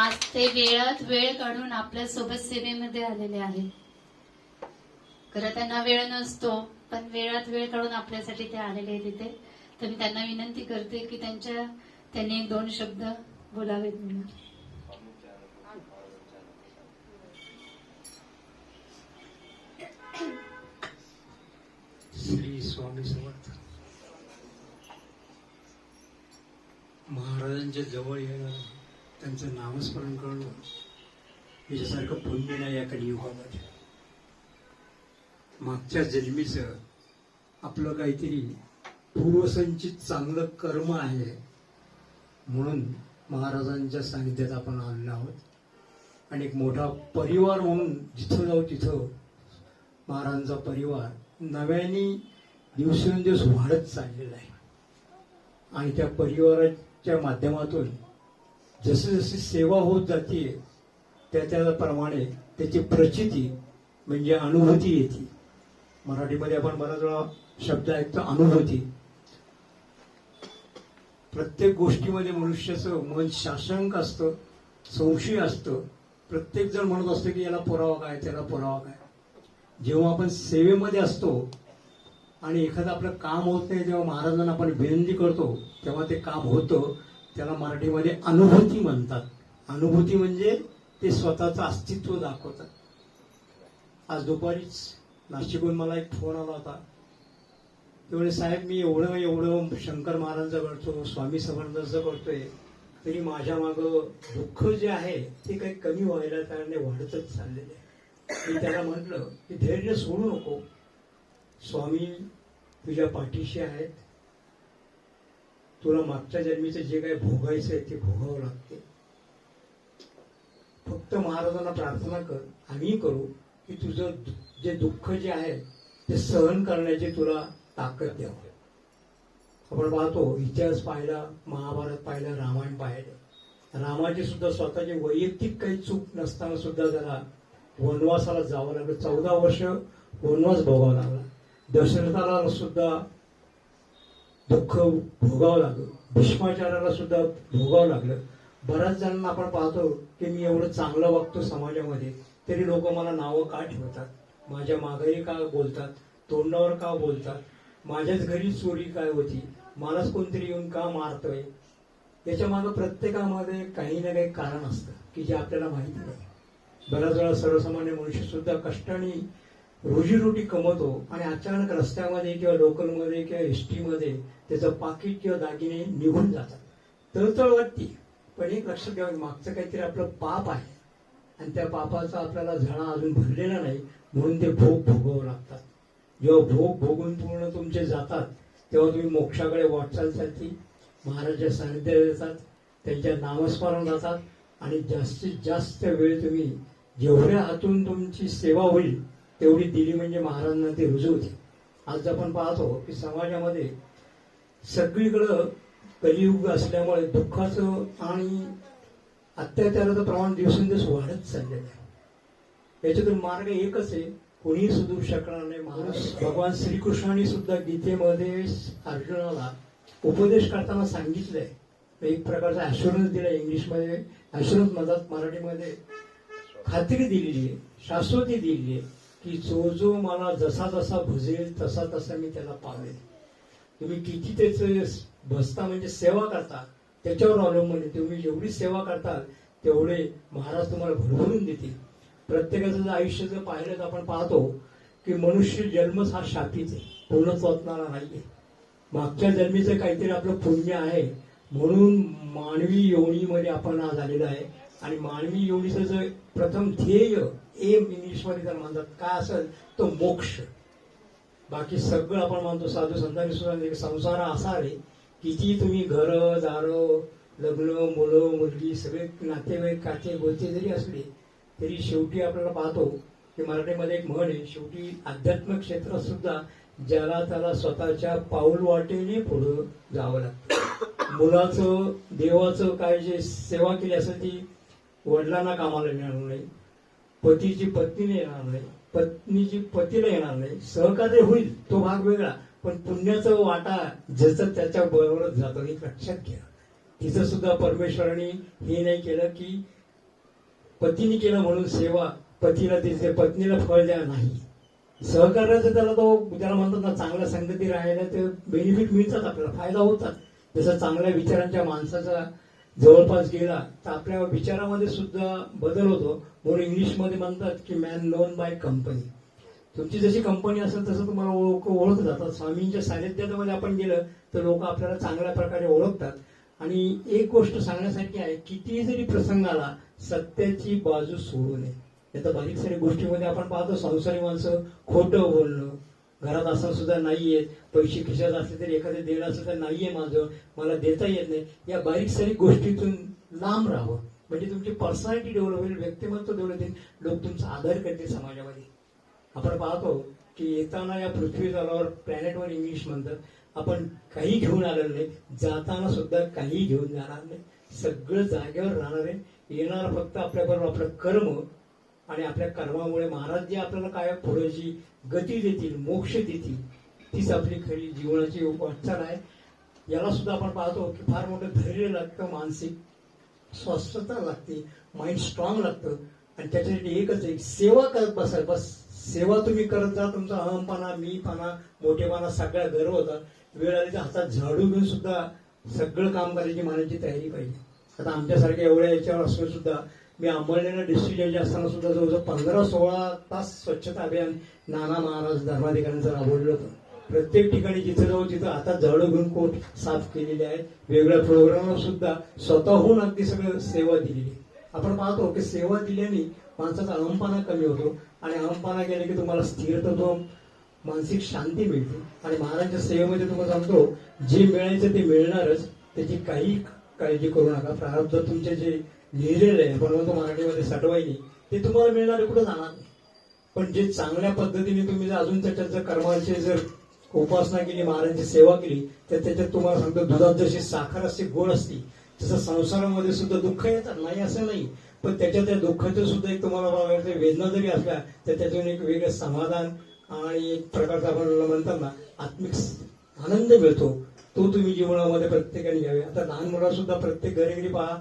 आज ते वेळात वेळ काढून आपल्यासोबत सेवेमध्ये आलेले आहेत. खरं त्यांना वेळ नसतो पण वेळात वेळ काढून आपल्यासाठी ते आलेले आहेत तिथे तर मी त्यांना विनंती करते की त्यांच्या त्यांनी एक दोन शब्द बोलावेत म्हणून. श्री स्वामी समर्थ. महाराजांच्या जवळ येणार त्यांचं नामस्मरण करणं याच्यासारखं पुण्य नाही या कलियुगामध्ये मागच्या जन्मीचं आपलं काहीतरी पूर्वसंचित चांगलं कर्म आहे म्हणून महाराजांच्या सानिध्यात आपण आणलं आहोत. आणि एक मोठा परिवार म्हणून जिथं जाऊ तिथं महाराजांचा परिवार नव्याने दिवसेंदिवस वाढत चाललेला आहे. आणि त्या परिवाराच्या माध्यमातून जशी जशी सेवा होत जाते त्या त्याप्रमाणे त्याची प्रचिती म्हणजे अनुभूती येते. मराठीमध्ये आपण बराच वेळा शब्द ऐकतो अनुभूती. प्रत्येक गोष्टीमध्ये मनुष्याचं मन शासंक असतं संशय असतं. प्रत्येक जण म्हणत असतं की याला पुरावा काय त्याला पुरावा काय. जेव्हा आपण सेवेमध्ये असतो आणि एखादं आपलं काम होत नाही जेव्हा महाराजांना आपण विनंती करतो तेव्हा ते काम होतं. त्याला मराठीमध्ये अनुभूती म्हणतात. अनुभूती म्हणजे ते स्वतःचं अस्तित्व दाखवतात. आज दुपारीच नाशिकहून मला एक फोन आला होता. तेवढे साहेब मी एवढं एवढं शंकर महाराजांचं करतो स्वामी समर्थांचं करतोय तरी माझ्या मागं दुःख जे आहे ते काही कमी व्हायला त्याने वाढतच चाललेले आहे मी त्याला म्हटलं की धैर्य सोडू नको. स्वामी तुझ्या पाठीशी आहेत तुला मागच्या जन्मीचं जे काही भोगायचं आहे ते भोगावं लागते. फक्त महाराजांना प्रार्थना कर आम्ही करू की तुझं जे दुःख जे आहे ते सहन करण्याची तुला ताकद द्यावं. आपण पाहतो इतिहास पाहिला महाभारत पाहिला रामायण पाहिलं. रामाची सुद्धा स्वतःची वैयक्तिक काही चूक नसताना सुद्धा त्याला वनवासाला जावं लागलं. चौदा वर्ष वनवास भोगावा लागला. दशरथाला सुद्धा दुःख भोगावं लागलं. भीष्माचाराला सुद्धा भोगावं लागलं. बऱ्याच जणांना आपण पाहतो की मी एवढं चांगलं वागतो समाजामध्ये तरी लोक मला नावं का ठेवतात? माझ्या माघारी का बोलतात? तोंडावर का बोलतात? माझ्याच घरी चोरी काय होती? मलाच कोणतरी येऊन का मारतोय? याच्या मागं प्रत्येकामध्ये काही ना काही कारण असतं की जे आपल्याला माहिती नाही. बऱ्याच वेळा सर्वसामान्य मनुष्य सुद्धा कष्टाने रोजीरोटी कमवतो आणि अचानक रस्त्यामध्ये किंवा लोकलमध्ये किंवा एस टीमध्ये त्याचं पाकिट किंवा दागिने निघून जातात. तळतळ वाटते पण एक लक्षात घ्यावं मागचं काहीतरी आपलं पाप आहे. आणि त्या पापाचा आपल्याला झळा अजून भरलेला नाही म्हणून ते भोग भोगावं लागतात. जेव्हा भोग भोगून पूर्ण तुमचे जातात तेव्हा तुम्ही मोक्षाकडे वाटचालसाठी महाराजच्या सानिध्यात येतात त्यांच्या नामस्मरण जातात आणि जास्तीत जास्त वेळ तुम्ही जेवढ्या हातून तुमची सेवा होईल तेवढी दिली म्हणजे महाराजांना ते रुजवते आज आपण पाहतो की समाजामध्ये सगळीकडं कलियुग असल्यामुळे दुःखाचं आणि अत्याचाराचं प्रमाण दिवसेंदिवस वाढत चाललेलं आहे. याच्यातून मार्ग एकच आहे कोणीही सुधरू शकणार नाही. माणूस भगवान श्रीकृष्णाने सुद्धा गीतेमध्ये अर्जुनाला उपदेश करताना सांगितलंय. एक प्रकारचा ऍश्युरन्स दिला इंग्लिशमध्ये ऍश्युरन्स म्हणतात मराठीमध्ये. खात्री दिलेली आहे शाश्वती दिलेली आहे की जो जो मला जसा जसा भुजेल तसा तसा मी त्याला पावेल. तुम्ही किती त्याचं बसता म्हणजे सेवा करता त्याच्यावर अवलंबून तुम्ही जेवढी सेवा करताल तेवढे महाराज तुम्हाला भरभरून देतील. प्रत्येकाचं जर आयुष्य जर पाहिलं तर आपण पाहतो की मनुष्य जन्मच हा शापीच आहे. पूर्णत्वातणारा नाहीये. मागच्या जन्मीचं काहीतरी आपलं पुण्य आहे. म्हणून मानवी योनीमध्ये आपण आज आलेलो आहे. आणि मानवी योनीचं जे प्रथम ध्येय एम इंग्लिशमध्ये जर म्हणतात काय असेल? तो मोक्ष. बाकी सगळं आपण म्हणतो साधू संतांनी सुद्धा संसार असा रे किती तुम्ही घर दार लग्न मुलं मुलगी सगळे नातेवाईक काचे गोचे जरी असले तरी शेवटी आपल्याला पाहतो की मराठीमध्ये एक म्हण आहे शेवटी आध्यात्मिक क्षेत्रात सुद्धा ज्याला त्याला स्वतःच्या पाऊल वाटेने पुढं जावं लागतं. मुलाचं देवाचं काय जे सेवा केली असेल ती वडिलांना कामाला येणार नाही पतीची पत्नीने येणार नाही पत्नीची पतीला येणार नाही सहकार्य होईल तो भाग वेगळा. पण पुण्याचा वाटा ज्याचं त्याच्या बरोबरच जातो हे लक्षात घ्या. तिचं सुद्धा परमेश्वराने हे नाही केलं की पतीने केलं म्हणून सेवा पतीला तिथे पत्नीला फळ द्या नाही. सहकार्याचं त्याला तो त्याला म्हणतात ना चांगल्या संगती राहायला ते बेनिफिट मिळतात आपल्याला फायदा होतात. जसं चांगल्या विचारांच्या माणसाचा जवळपास गेला. तर आपल्या विचारामध्ये सुद्धा बदल होतो. म्हणून इंग्लिशमध्ये म्हणतात की मॅन नोन बाय कंपनी तुमची जशी कंपनी असेल तसं तुम्हाला ओळख ओळखत जातात स्वामींच्या सानिध्यामध्ये आपण गेलं तर लोक आपल्याला चांगल्या प्रकारे ओळखतात. आणि एक गोष्ट सांगण्यासारखी आहे कितीही जरी प्रसंग आला सत्याची बाजू सोडू नये. आता बारीक सारी गोष्टीमध्ये आपण पाहतो संसारी माणसं खोटं बोलणं घरात असं सुद्धा नाहीये पैसे खिशात असले तरी एखादं देणं सुद्धा तर नाहीये माझं मला देता येत नाही. या बारीक सारीक गोष्टीतून लांब राहावं. म्हणजे तुमची पर्सनॅलिटी डेव्हलप होईल व्यक्तिमत्व डेव्हलप होईल. लोक तुमचा आदर करतील समाजामध्ये. आपण पाहतो की येताना या पृथ्वी तलावर प्लॅनेटवर इंग्लिश म्हणतात. आपण काही घेऊन आलेलं नाही. जाताना सुद्धा काही घेऊन जाणार नाही. सगळं जागेवर राहणार आहे. येणार फक्त आपल्याबरोबर आपलं कर्म आणि आपल्या कर्मामुळे महाराज जे आपल्याला काय पुढे गती देतील मोक्ष देतील तीच आपली खरी जीवनाची वाटचाल आहे. याला सुद्धा आपण पाहतो की फार मोठं धैर्य लागतं मानसिक स्वस्थता लागते माइंड स्ट्रॉंग लागतं. आणि त्याच्यासाठी एकच एक सेवा करत बसाय बस सेवा तुम्ही करत जा तुमचा अहमपणा मीपणा मोठेपणा सगळ्या गर्व होता. वेळ आली तर हातात झाडू घेऊन सुद्धा सगळं काम करायची मनाची तयारी पाहिजे. आता आमच्यासारख्या एवढ्या याच्यावर असून सुद्धा मी अंमळनेर डिस्ट्रिक्ट जज असताना सुद्धा जवळजवळ पंधरा सोळा तास स्वच्छता अभियान नाना महाराज धर्माधिकाऱ्यांचं राबवलेलं होतं. प्रत्येक ठिकाणी जिथे जाऊ तिथं आता झाडू घेऊन कोट साफ केलेले आहेत. वेगवेगळ्या प्रोग्रामवर सुद्धा स्वतःहून अगदी सगळं सेवा दिलेली. आहे. आपण पाहतो की सेवा दिल्याने माणसाचा अहमपणा कमी होतो आणि अहमपणा गेले की तुम्हाला स्थिरतत्व मानसिक शांती मिळते. आणि महाराजांच्या सेवेमध्ये तुम्हाला सांगतो जे मिळायचं ते मिळणारच. त्याची काही काळजी करू नका. प्रारब्ध तुमचे जे लिहिलेलं आहे आपण मराठीमध्ये सटवायनी ते तुम्हाला मिळणारे कुठं जाणार पण जे चांगल्या पद्धतीने तुम्ही जर अजून त्याच्यात जर कर्माचे जर उपासना केली महाराजांची सेवा केली तर त्याच्यात तुम्हाला सांगतो दुधात जशी साखर असते गोड असते तसं संसारामध्ये सुद्धा दुःख येतात. नाही असं नाही. पण त्याच्या त्या दुःखाचं सुद्धा एक तुम्हाला वेदना जरी असल्या तर त्याच्यातून एक वेगळं समाधान आणि एक प्रकारचा आपण म्हणताना आत्मिक आनंद मिळतो. तो तुम्ही जीवनामध्ये प्रत्येकाने घ्यावे. आता लहान मुलं सुद्धा प्रत्येक घरी घरी पहा.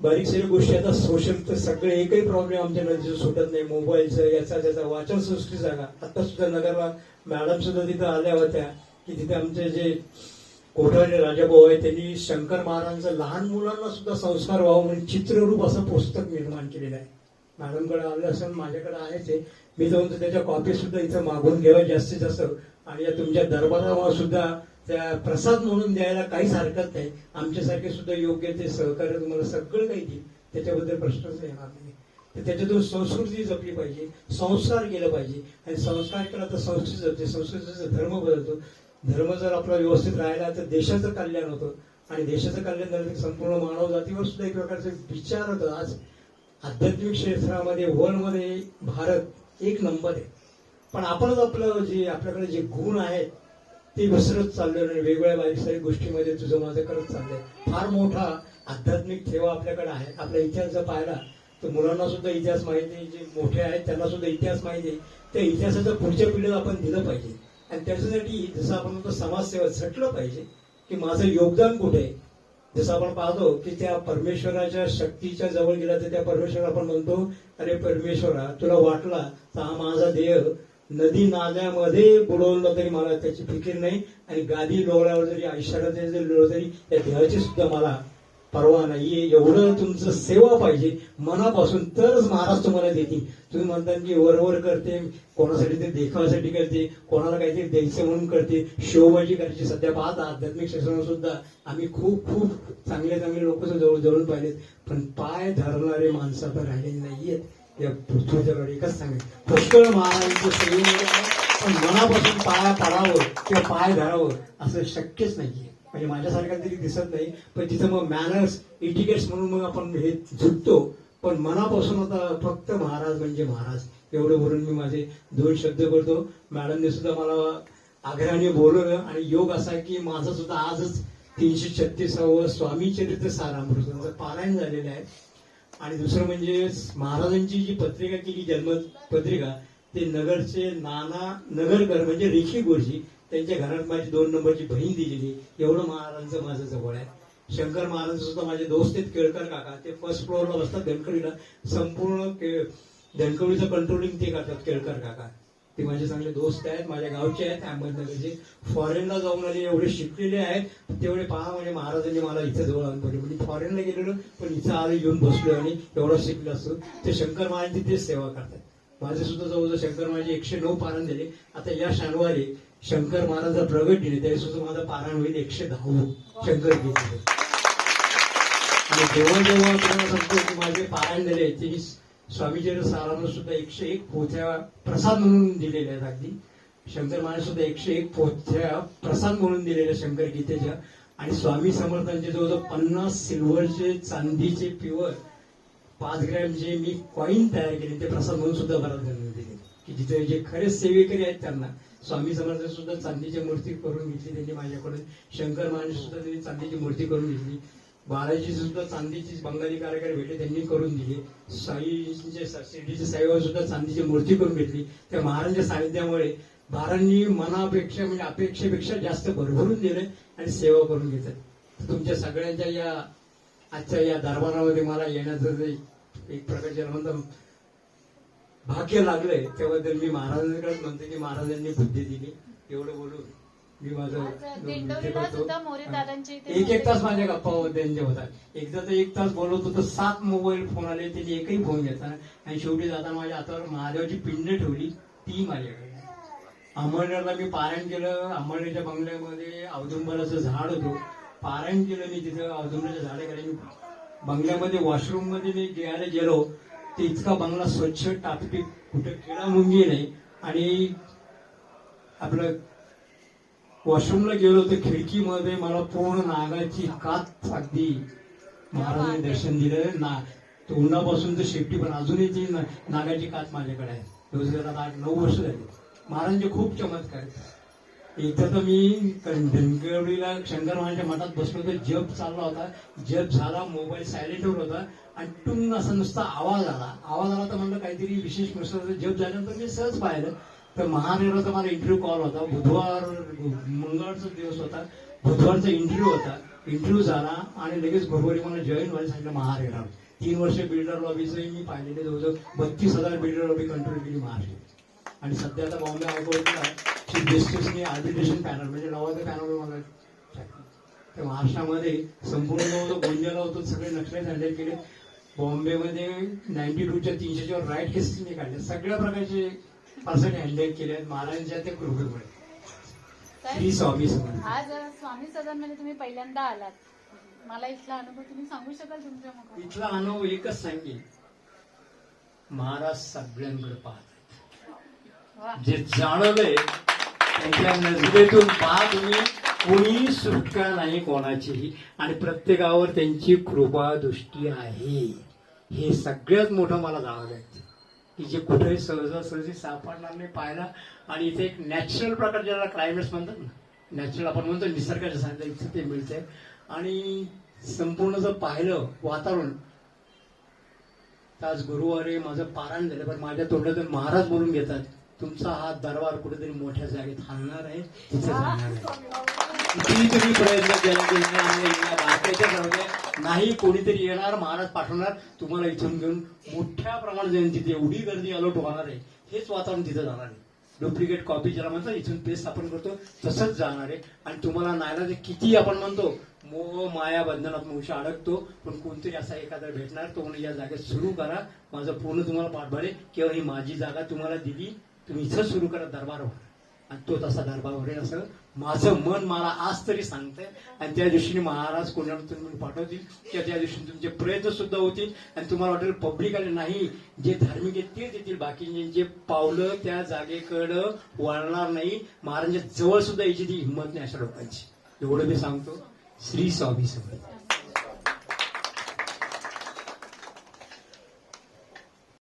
बारीक सारी गोष्टी आता सोशल तर सगळे एकही प्रॉब्लेम आमच्या नदीचं सुटत नाही. मोबाईलचं याचा त्याचा वाचन सृष्टी जागा आता सुद्धा नगरला मॅडम सुद्धा तिथं आल्या होत्या की तिथे आमचे जे कोठारे राजाभाऊ आहे त्यांनी शंकर महाराजांचं लहान मुलांना सुद्धा संस्कार व्हावं म्हणून चित्ररूप असं पुस्तक निर्माण केलेलं आहे. मॅडमकडे आलं असेल माझ्याकडे आहेच आहे. मी जाऊन त्याच्या कॉपी सुद्धा इथं मागून घ्यावं जास्तीत जास्त आणि या तुमच्या दरबारावर सुद्धा त्या प्रसाद म्हणून द्यायला काहीच हरकत नाही. आमच्यासारखे सुद्धा योग्य ते सहकार्य तुम्हाला सगळं काही देईल. त्याच्याबद्दल प्रश्नच येणार नाही. तर त्याच्यातून संस्कृती जपली पाहिजे संस्कार केला पाहिजे. आणि संस्कार केला तर संस्कृती जपते. संस्कृतीचा धर्म बदलतो. धर्म जर आपला व्यवस्थित राहिला तर देशाचं कल्याण होतं. आणि देशाचं कल्याण झालं तर संपूर्ण मानव जातीवर सुद्धा एक प्रकारचे विचार होतं आज आध्यात्मिक क्षेत्रामध्ये वर्ल्डमध्ये भारत एक नंबर आहे. पण आपणच आपलं जे आपल्याकडे जे गुण आहेत ते विसरत चाललो आणि वेगवेगळ्या बारीक सारीक गोष्टीमध्ये तुझं माझं करत चाललंय. फार मोठा आध्यात्मिक ठेवा आपल्याकडे आहे. आपला इतिहास जर पाहिला तर मुलांना सुद्धा इतिहास माहिती आहे जे मोठे आहेत त्यांना सुद्धा इतिहास माहिती आहे. त्या इतिहासाचं पुढच्या पिढीला आपण दिलं पाहिजे. आणि त्याच्यासाठी जसं आपण म्हणतो समाजसेवा झटलं पाहिजे की माझं योगदान कुठे आहे? जसं आपण पाहतो की त्या परमेश्वराच्या शक्तीच्या जवळ गेला तर त्या परमेश्वर आपण म्हणतो अरे परमेश्वरा तुला वाटला तर हा माझा देह नदी नाल्यामध्ये बुडवलं तरी मला त्याची फिकीर नाही. आणि गादी लोळ्यावर जरी आयुष्याला जरी तरी त्या देहाची सुद्धा मला परवा नाहीये. एवढं तुमचं सेवा पाहिजे. मनापासून तरच महाराज तुम्हाला देतील. तुम्ही म्हणता की वरवर करते कोणासाठी ते देखावासाठी करते कोणाला काहीतरी द्यायचं म्हणून करते. शोबाजी करायची सध्या पाहता आध्यात्मिक क्षेत्रात सुद्धा. आम्ही खूप खूप चांगले चांगले लोक जवळ जवळून पाहिलेत. पण पाय धरणारे माणसं तर राहिलेली नाहीयेत. या पृथ्वीच्या एकच सांगेल पुष्कळ महाराजांचं सेवेमध्ये पण मनापासून पाया पडावं किंवा पाय धरावं असं शक्यच नाहीये. म्हणजे माझ्यासारखा तरी दिसत नाही. पण तिथं मग मॅनर्स इटिकेट्स म्हणून मग आपण हे झुकतो पण मनापासून आता फक्त महाराज म्हणजे महाराज. एवढं बोलून मी माझे दोन शब्द करतो मॅडमने सुद्धा मला आग्रहाने बोलवलं आणि योग असा की माझं सुद्धा आजच तीनशे छत्तीसावं स्वामी चरित्र सारामृताचं पारायण झालेलं आहे. आणि दुसरं म्हणजे महाराजांची जी पत्रिका केली जन्म पत्रिका ते नगरचे नाना नगरकर म्हणजे रेखी गोरजी त्यांच्या घरात माझी दोन नंबरची बहीण दिलेली एवढं महाराजांचं माझं जवळ आहे. शंकर महाराज सुद्धा माझे दोस्त आहेत केळकर काका. ते फर्स्ट फ्लोअरला बसतात धनकवडीला संपूर्ण के- धनकवडीचं कंट्रोलिंग ते करतात केळकर काका. ते माझे चांगले दोस्त आहेत माझ्या गावचे आहेत अहमदनगरचे फॉरेनला जाऊन आले एवढे शिकलेले आहेत तेवढे पहा म्हणजे महाराजांनी मला इथं जवळ आणून ठेवले. म्हणजे फॉरेनला गेलेलो पण इथं आलो येऊन बसलो आणि एवढं शिकलो असतो ते शंकर महाराजांची तेच सेवा करतात माझे सुद्धा जवळजवळ शंकर महाराज एकशे नऊ पारण दिले आता या शनिवारी शंकर महाराजा प्रगट दिले त्यावेळी सुद्धा माझं पारायण होईल एकशे दहावं शंकर गीतेचं. आणि जेव्हा जेव्हा तुम्हाला सांगतो की माझे पारायण दिले ते स्वामीचरण सारांना सुद्धा एकशे एक पोथ्या प्रसाद म्हणून दिलेल्या आहेत अगदी. शंकर महाराज सुद्धा एकशे एक पोथ्या प्रसाद म्हणून दिलेल्या शंकर गीतेच्या. आणि स्वामी समर्थांचे जवळजवळ पन्नास सिल्वरचे चांदीचे प्युअर पाच ग्रॅमचे मी कॉईन तयार केले ते प्रसाद म्हणून सुद्धा बराच दिले की जिथे जे खरे सेवेकरी आहेत त्यांना. स्वामी समर्थ सुद्धा चांदीची मूर्ती करून घेतली त्यांनी माझ्याकडून. शंकर महाराज सुद्धा त्यांनी चांदीची मूर्ती करून घेतली. बाळाची सुद्धा चांदीची बंगाली कार्यक्रम भेटले त्यांनी करून दिली. साईचे शिर्डीचे साईबाबा सुद्धा चांदीची मूर्ती करून घेतली. त्या महाराजांच्या सानिध्यामुळे बाळांनी मनापेक्षा म्हणजे अपेक्षेपेक्षा जास्त भरभरून दिलं आणि सेवा करून घेतात तुमच्या सगळ्यांच्या या आजच्या या दरबारामध्ये मला येण्याचं जे एक प्रकारचे म्हणतो भाग्य लागलंय. त्याबद्दल मी महाराजांकडे म्हणतो की महाराजांनी बुद्धी दिली. एवढं बोलून. मी माझं एक एक तास माझ्या गप्पा त्यांच्या होता एकदा तर एक तास बोलत होतो सात मोबाईल फोन आले त्यांनी एकही फोन घेतला आणि शेवटी जाताना माझ्या हातावर महादेवाची पिंड ठेवली ती माझ्याकडे. अमळनेरला मी पारायण केलं अमळनेरच्या बंगल्यामध्ये औदुंबराचं झाड होतं. पारायण केलं मी तिथं औदुंबराच्या झाडाकडे मी बंगल्यामध्ये वॉशरूममध्ये मी गेला गेलो. ते इतका बंगला स्वच्छ टापटीप कुठं किडा मुंगी नाही. आणि आपलं वॉशरूमला गेलो तर खिडकीमध्ये मला पूर्ण नागाची कात अगदी महाराजांनी दर्शन दिलं. ना तोंडापासून तर शेपटी पण अजूनही ती नागाची कात माझ्याकडे आहे. रोजगार आता आठ नऊ वर्ष झाली. महाराजांचे खूप चमत्कार इथं एकदा तर मी धनगडीला शंकर महाराजांच्या मठात बसलो तर जप चालला होता. जप झाला मोबाईल सायलेंटवर होता. आणि टुंग असा नुसता आवाज आला. आवाज आला तर म्हणलं काहीतरी विशेष नसतं जप झाल्यानंतर मी सहज पाहिलं. तर महादेवाचा मला इंटरव्ह्यू कॉल होता. बुधवार मंगळचा दिवस होता. बुधवारचा इंटरव्ह्यू होता. इंटरव्ह्यू झाला आणि लगेच भरभरी मला जॉईन व्हायला सांगितलं महारेराव तीन वर्ष बिल्डर लॉबीचंही मी पाहिलेले जवळजवळ बत्तीस हजार बिल्डर लॉबी कंट्रोल केली महाराष्ट्र आणि सध्या आता बॉम्बे हायकोर्टला चीफ जस्टिसने आर्बिट्रेशन पॅनल म्हणजे नवाचं पॅनल मला तर महाराष्ट्रामध्ये संपूर्ण जवळजवळ गोंदियाला होतो सगळे नक्षले हँडल केले. बॉम्बेमध्ये नाईन्टी टूच्या तीनशेच्या राईट केसेस मी काढले. सगळ्या प्रकारचे पर्सन हँडल केले महाराजांच्या त्या कृपेमुळे श्री स्वामी समर्थ. आज स्वामी सदनमध्ये तुम्ही पहिल्यांदा आलात. मला इथला अनुभव तुम्ही सांगू शकाल तुमच्या मुखात? इथला अनुभव एकच सांगेल महाराज सगळ्यांकडे पाहत वा. जे जाणवलंय त्यांच्या नजरेतून पहा तुम्ही कोणी सुटका नाही कोणाचीही. आणि प्रत्येकावर त्यांची कृपा दृष्टी आहे. हे सगळ्यात मोठं मला जाणवलंय. की जे कुठेही सहजासहजी सापडणार नाही पाहायला आणि इथे एक नॅचरल प्रकार ज्याला क्लायमेट्स म्हणतात ना नॅचरल आपण म्हणतो निसर्गाच्या सांगितलं इथे ते मिळतंय आणि संपूर्ण जर पाहिलं वातावरण आज गुरुवारी माझं पारायण झालं पण माझ्या तोंडातून महाराज बोलून घेतात तुमचा हा दरबार कुठेतरी मोठ्या जागेत हलणार आहे तिथे जाणार आहे कितीही तुम्ही प्रयत्न केला नाही कोणीतरी येणार महाराज पाठवणार तुम्हाला इथून घेऊन मोठ्या प्रमाणात जाईल तिथे एवढी गर्दी अलर्ट होणार आहे हेच वातावरण तिथे जाणार आहे. डुप्लिकेट कॉपी ज्याला म्हणतो इथून पेस्ट आपण करतो तसंच जाणार आहे. आणि तुम्हाला नायला किती आपण म्हणतो मोह माया बंधनात मोक्ष अडकतो पण कोणतरी असा एखादा भेटणार तो म्हणून या जागेत सुरू करा. माझं पूर्ण तुम्हाला पाठभार आहे किंवा ही माझी जागा तुम्हाला दिली तुम्ही इथं सुरू करा दरबार आणि तो तसा दरबार असं माझं मन मला आज तरी सांगतंय. आणि त्या दिवशी महाराज कोणाला तुम्ही पाठवतील. किंवा त्या दिवशी तुमचे प्रयत्न सुद्धा होतील. आणि तुम्हाला वाटेल पब्लिक आले नाही. जे धार्मिक आहेत ते देतील बाकी जे पावलं त्या जागेकडं वळणार नाही. महाराजांच्या जवळ सुद्धा यायची ती हिंमत नाही अशा लोकांची. एवढं मी सांगतो. श्री स्वामी समर्थ.